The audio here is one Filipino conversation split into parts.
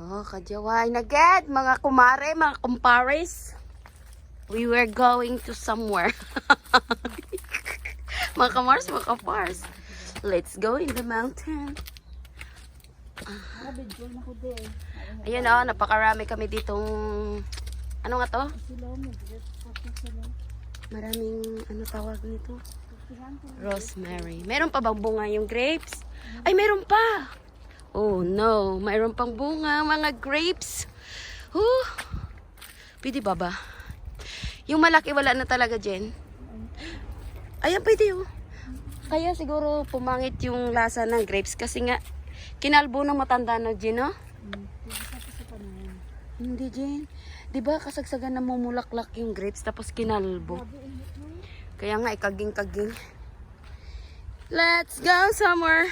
Oh, kajaway na gad, mga kumare, mga kumpares. We were going to somewhere. mga kamars, mga kapars. Let's go in the mountain. Ayun oh, napakarami kami ditong... Ano nga to? Maraming, ano tawag nito? Rosemary. Meron pa bang bunga yung grapes? Ay, meron pa! Oh no, mayroon pang bunga, mga grapes. Oh, pwede ba ba? Yung malaki wala na talaga, Jen. Ayan, pwede oh. Kaya siguro pumangit yung lasa ng grapes kasi nga kinalbo ng matanda na, Jen, oh. Hindi, Jen. Di ba kasagsagan na mumulaklak yung grapes tapos kinalbo? Kaya nga, ikaging-kaging. Let's go somewhere.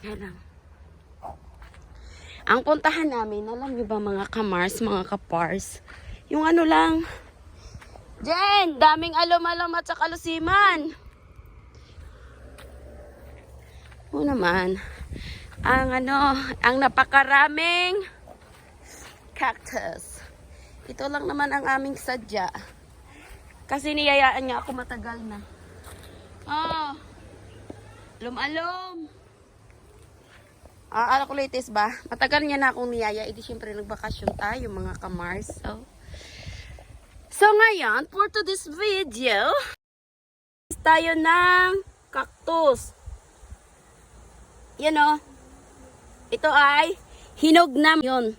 Yan lang. Ang puntahan namin, alam niyo ba mga kamars, mga kapars, yung ano lang, Jen, daming alom-alom at sa kalusiman. Oo naman, ang ano, ang napakaraming cactus. Ito lang naman ang aming sadya. Kasi niyayaan niya ako matagal na. Ah, alom-alom. Ah, ala ko latest ba? Matagal niya na akong niyaya. Edi syempre nagbakasyon tayo mga kamars. So, so ngayon, for to this video, tayo ng cactus. Yan o. Ito ay hinog na yun.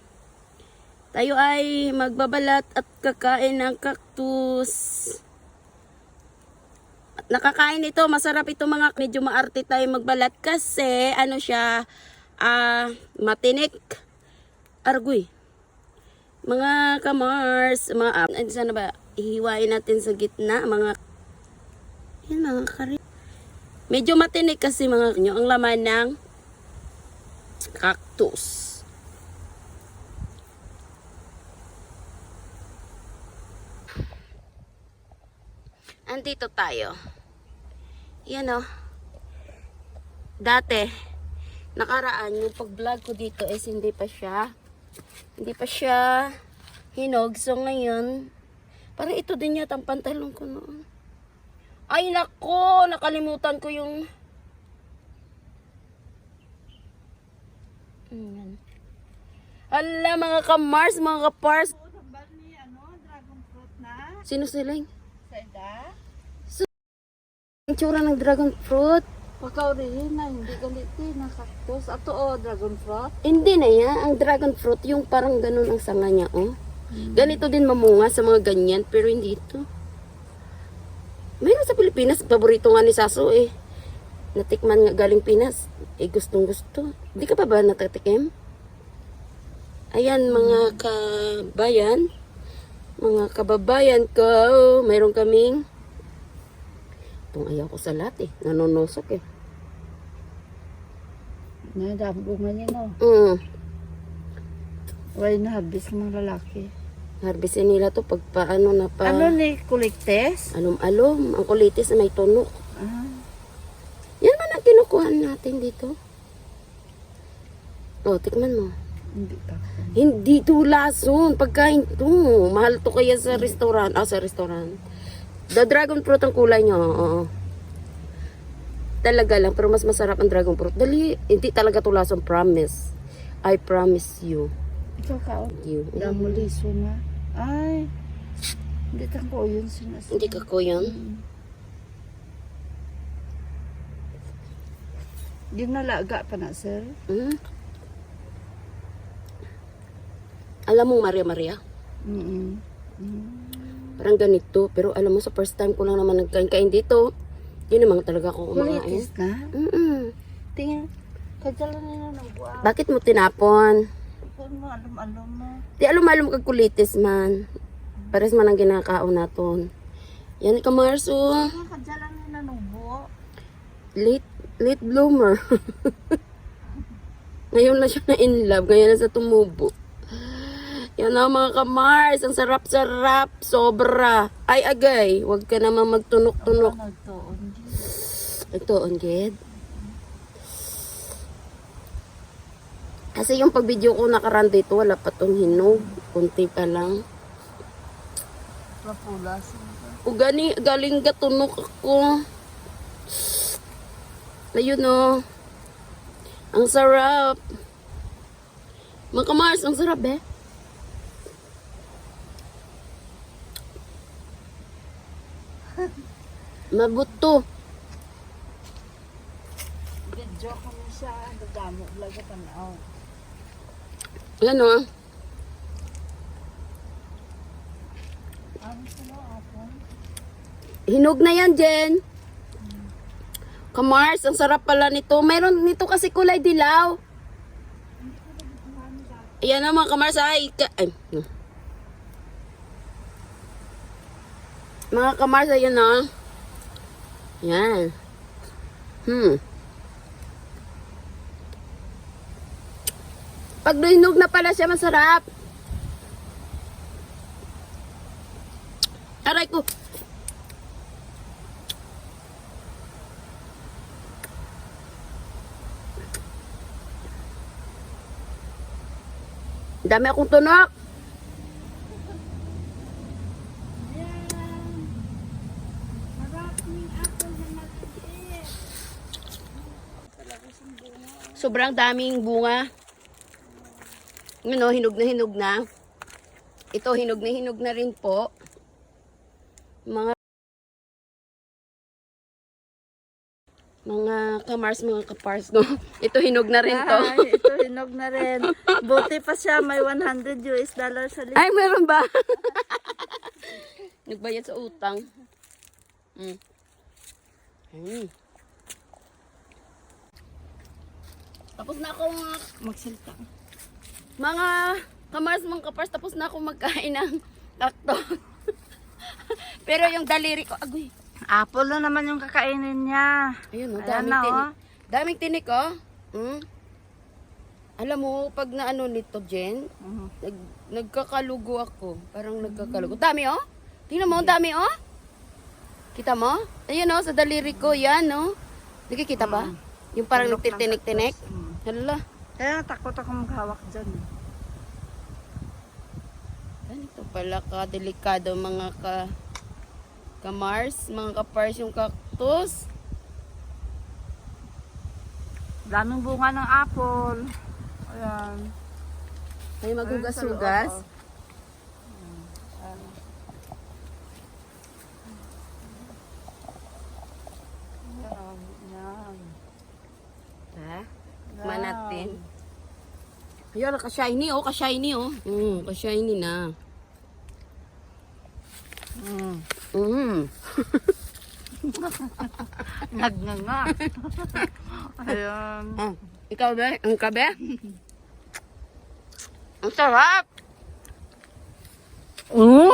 Tayo ay magbabalat at kakain ng cactus. Nakakain ito, masarap ito mga medyo maarte tayo magbalat kasi ano siya, ah, matinik. Argoy. Mga kamars, mga ah, ano sana ba, ihiwain natin sa gitna, mga yan mga kari. Medyo matinik kasi mga nyo, ang laman ng cactus. Andito tayo. Yan o. Dati, nakaraan, yung pag-vlog ko dito is hindi pa siya, hindi pa siya hinog. So ngayon, parang ito din yata ang pantalon ko noon. Ay nako, nakalimutan ko yung... Ayan. Ala, mga kamars, mga kapars. Sino sila? Seda. Ang tsura ng dragon fruit. Pagka rin na, hindi galiti na cactus. Ato o, dragon fruit. Hindi na yan. Ang dragon fruit, yung parang ganun ang sanga niya, oh. Ganito din mamunga sa mga ganyan, pero hindi ito. Mayroon sa Pilipinas, paborito nga ni Saso eh. Natikman nga galing Pinas. Eh, gustong gusto. Hindi ka pa ba natatikim? Ayan, mga kabayan. Mga kababayan ko. Mayroon kaming Itong ayaw ko sa lahat eh. Nanonosok eh. Nadabungan niya no. Mm. Wala na habis ng mga lalaki. Harbisin nila to pag paano na pa. Ano ni kuliktes? Alom-alom. Ang kulitis na may tunok. Ah, Yan man ang kinukuhan natin dito. O, tikman mo. hindi pa. Hindi to lason. Pagkain to. Mahal to kaya sa restaurant. Ah, sa restaurant. The dragon fruit ang kulay niya. Oo. Talaga lang. Pero mas masarap ang dragon fruit. Dali, hindi talaga to lason. Promise. I promise you. Ikaw ka. You. Damo liso na. Ay. Hindi ka ko yun sinasabi. Hindi ka ko yan. Yung nalaga pa na, sir. Hmm? Alam mo, Maria Maria, Mm parang ganito. Pero alam mo, sa first time ko lang naman nagkain-kain dito, yun naman talaga ako kumakain. Kulitis na? Mm-mm. Tingin. Kadyalan nila ng buwan. Bakit mo tinapon? Mo, alum-alum mo. Di alum-alum kag kulitis man. Pares man ang ginakaon naton. Yan ka Marso. Kung kadyalan nila ng buwan. Late, late bloomer. ngayon na siya na in love. Ngayon na sa tumubo. Yan na mga kamars. Ang sarap-sarap. Sobra. Ay agay. Huwag ka naman magtunok-tunok. Nagtuon. Gid. Kasi yung pag-video ko nakaraan dito, wala pa tong hinog. Kunti pa lang. Mapulas. O gani, galing gatunok ako. Ayun o. Ang sarap. Mga kamars, ang sarap eh. Mabuto. Video ko na siya. Dadamo vlog na. Oh. Yan o. Ako? Hinog na yan, Jen. Kamars, ang sarap pala nito. Meron nito kasi kulay dilaw. Ayan na mga kamars, ay. Ka ay. Mga kamars, ayun na. Yan. Hmm. Pag hinog na pala siya, masarap. Aray ko. Dami akong tunok. Sobrang daming bunga. Ano, hinog na hinog na. Ito, hinog na hinog na rin po. Mga mga kamars, mga kapars, no? Ito, hinog na rin to. Ay, ito hinog na rin. Buti pa siya. May 100 US dollar sa likod. Ay, meron ba? Nagbayad sa utang. Mm. Mm. Tapos na ako mga, Magsalita. mga kamars, mga kapars, tapos na ako magkain ng cactus. Pero yung daliri ko, agoy. Apple na naman yung kakainin niya. Ayun, oh, Ayan daming na, tinik. oh. Daming tinik, oh. Mm. Alam mo, pag naano nito, Jen, Mhm. nag, nagkakalugo ako. Parang nagkakalugo. Dami, oh. Tingnan mo, ang dami, oh. Kita mo? Ayun, oh, sa daliri ko, yan, oh. Nakikita ba? Yung parang nagtitinik-tinik. Hala. Kaya takot ako maghawak dyan. eh. Ganito pala ka, delikado mga ka, ka-Mars, mga ka-Pars yung cactus. Daming bunga ng apple. Ayan. Ay, magugas-hugas. Ayun sa loob, oh. Ayan. Ayan. Ayan. Tikman natin. Ayun, ka-shiny, oh, ka-shiny, oh. Mm, ka-shiny na. Mm. Mm. Nagnganga. Ayan. Ah, ikaw ba? Ang kabe? Ang sarap! Mm.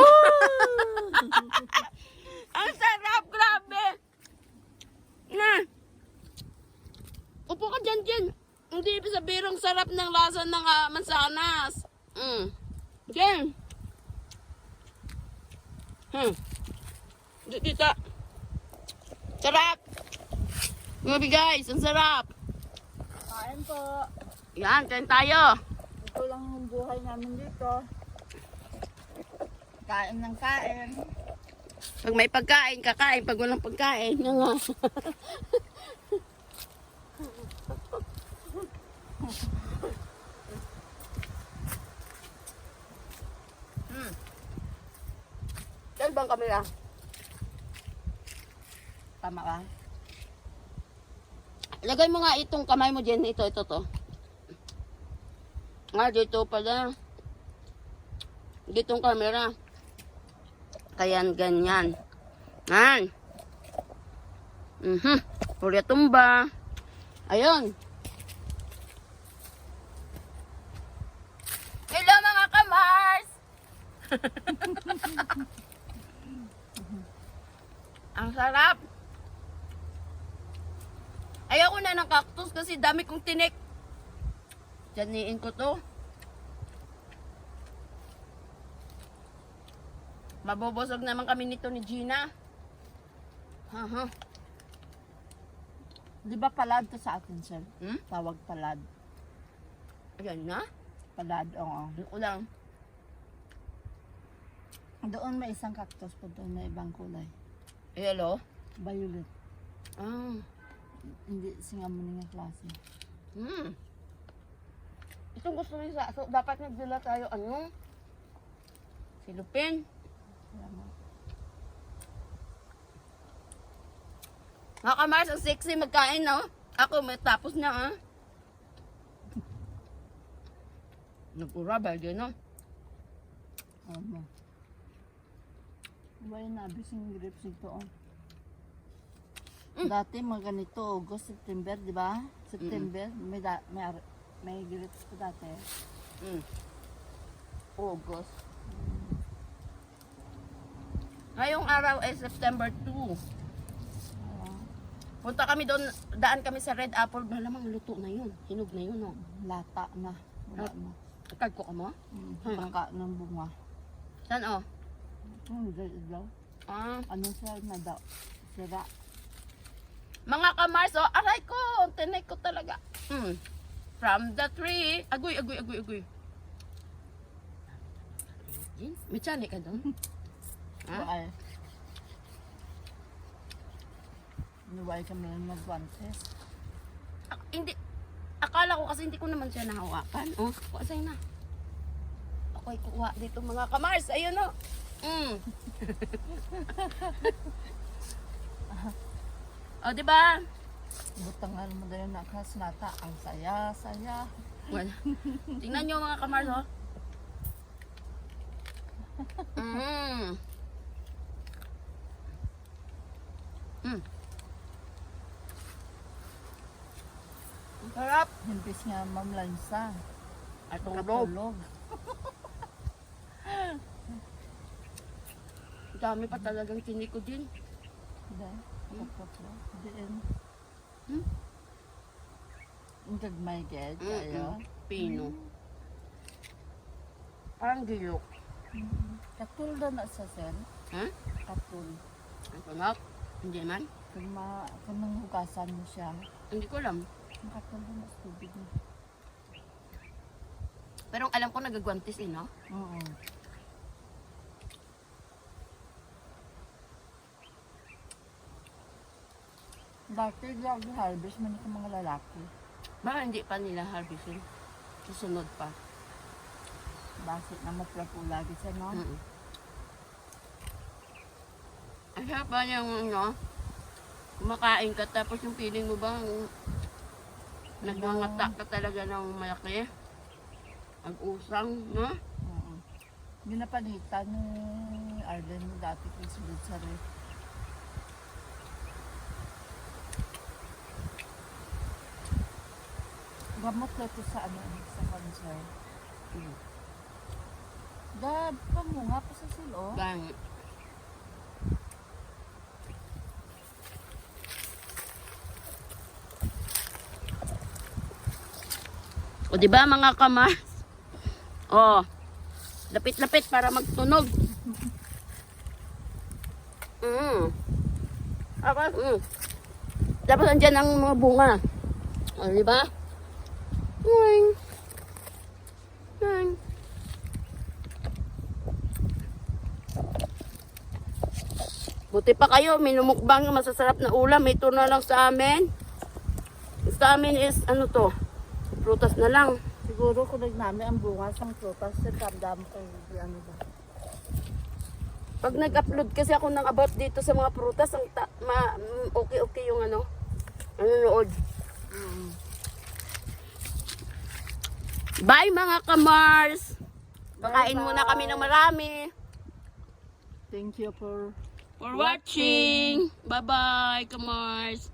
Ang sarap! Grabe! Na! Upo ka dyan, dyan. Hindi ibig sabihin ang sarap ng lasa ng ah, mansanas. Mm. Dyan. Hmm. Di- Dito. Sarap! Grabe guys, ang sarap! Kain po. Yan, kain tayo. Ito lang yung buhay namin dito. Kain ng kain. Pag may pagkain, kakain. Pag walang pagkain, nga Saan bang kamera? Tama ka? Lagay mo nga itong kamay mo dyan. Ito, ito, to. Nga, dito pala. Ditong kamera. Kaya ganyan. Yan. Mhm. Puri tumba. Ayun. Hello mga kamars! Ang sarap. Ayoko na ng cactus kasi dami kong tinik. Daniin ko to. Mabobosog naman kami nito ni Gina. Haha. Di ba palad to sa atin, sir? Hmm? Tawag palad. Ayan na. Paladong, oh. Ano ko lang. Doon may isang cactus po doon na ibang kulay. Yellow. Violet. Ah. Hindi singamunin nga klase. Hmm. Itong gusto rin sa... So, dapat nagdala tayo, ano? Silupin. Mo. Mga kamars, ang sexy magkain, no? Ako, may tapos na, ah. Nagpura ba, yun, no? Ano? Wala na, bising grapes ito, oh. Dati mga ganito, August, September, di ba? September, may, da, may, may grapes ko dati. Mm. August. Ngayong araw ay September 2. Ah, Punta kami doon, daan kami sa Red Apple. Malamang luto na yun. Hinog na yun, no? lata na. Wala na. Card ko ka mo? Mm, Hmm. Baka ng bunga. Saan, oh? Dahil daw. Ah. Ano siya na daw? Sira. Mga kamars, oh, aray ko, tinay ko talaga. Mm. From the tree. Agoy, agoy, agoy, agoy. May chani ka doon? Ha? Buay. Nuway kami lang mag-guantes. Ak- hindi. Akala ko kasi hindi ko naman siya nahawakan. Oh, kuha na. Ako ay kuha dito mga kamars. Ayun, oh. Mm. oh, di ba? Butangan mo dahil nakas nata. Ang saya, saya. Well, tingnan nyo mga kamars, oh. Mm. Mm. Sarap. Himpis nga mamlansa. At tulog. Dami pa talagang tinik ko din. Dahil, katulog. Diyan. Hmm? Ang gagmay ged kayo. Pino. Parang gilok. Katul daw na sa sen. Ha? Katul. Ang? Hindi man? Kung, ma, kung mo siya, Hindi ko alam. ang katul daw na sa tubig mo. Pero alam ko nagagwantis eh, no? Oo. Dati grabe harvest man yung mga lalaki. Baka hindi pa nila harvestin. Susunod pa. Basit na maplapo lagi siya, no? Mm Ang sarap ba yung, ano, kumakain ka tapos yung feeling mo bang nagmangata ka talaga ng malaki? Ang-usang, no? Oo. Yun na panitan ni Arden dati kung sa ref. Gamot na ito sa ano, sa cancer. Mm. Dad, pamunga pa sa silo. Bang. O di ba mga kamas? Oh. Lapit-lapit para magtunog. Mm. Tapos, mm. Tapos andyan ang mga bunga. O di ba? Boing. Boing. Buti pa kayo, minumukbang yung masasarap na ulam. Ito na lang sa amin. Sa amin is, ano to? Prutas na lang. Siguro kung nagnami ang bunga sa prutas, sa damdam ko, ano ba? Pag nag-upload kasi ako ng about dito sa mga prutas, ang ta- ma- mm, okay-okay yung ano, nanonood. Bye mga kamars! Pakain muna kami ng marami. Thank you for For watching! Bye-bye kamars!